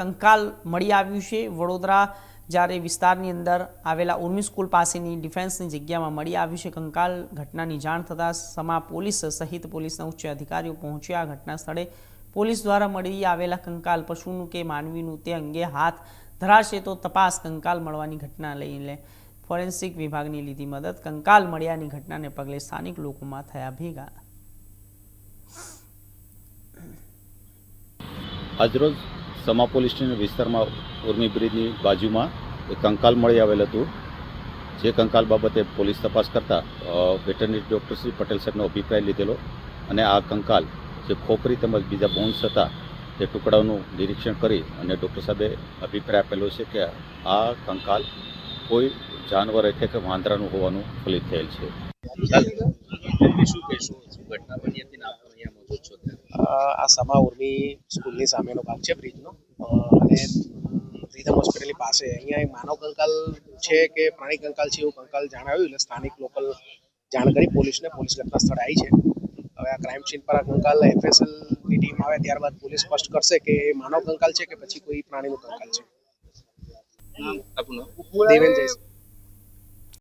કંકાલ મળી આવ્યું છે. વડોદરા જ્યારે વિસ્તારની અંદર આવેલા ઉર્મી સ્કૂલ પાસેની ડિફેન્સની જગ્યામાં મળી આવ્યું છે કંકાલ. ઘટનાની જાણ થતાં સમા પોલીસ સહિત પોલીસના ઉચ્ચ અધિકારીઓ પહોંચ્યા. ઘટના સ્થળે પોલીસ દ્વારા મળી આવેલા કંકાલ પશુનું કે માનવીનું તે અંગે હાથ ધરાશે તો તપાસ કંકાલ મળવાની ઘટના લઈને ફોરેન્સિક વિભાગની લીધી મદદ. કંકાલ મળ્યાની ઘટનાને પગલે સ્થાનિક લોકોમાં થયા ભેગા. આજરોજ સમા પોલીસ સ્ટેશન વિસ્તારમાં ઉર્મી બ્રિજની બાજુમાં એક કંકાલ મળી આવેલ હતું. જે કંકાલ બાબતે પોલીસ તપાસ કરતા વેટરનરી ડૉક્ટર શ્રી પટેલ સાહેબનો અભિપ્રાય લીધેલો અને આ કંકાલ જે ખોપરી તેમજ બીજા બોન્સ હતા, તે ટુકડાઓનું નિરીક્ષણ કરી અને ડૉક્ટર સાહેબે અભિપ્રાય આપેલો છે કે આ કંકાલ કોઈ જાનવર એટલે કે વાંદરાનું હોવાનું ફલિત થયેલ છે. શું ઘટના બની આ સમા ઉર્મી સ્કૂલની સામેનો ભાગ છે બ્રિજનો. અને પ્રીતમ હોસ્પિટલની પાસે. અહીંયા એક માનવ કંકાલ છે કે પ્રાણી કંકાલ છે એવું કંકાલ જણાવ્યું. એટલે સ્થાનિક લોકલ જાણ કરી પોલીસને પોલીસ ઘટના સ્થળે આવી છે. હવે આ ક્રાઇમ સીન પર આ કંકાલ એફએસએલની ટીમ આવે ત્યારબાદ પોલીસ સ્પષ્ટ કરશે કે એ માનવ કંકાલ છે કે પછી કોઈ પ્રાણીનું કંકાલ છે. દેવેન જયસ્વાલ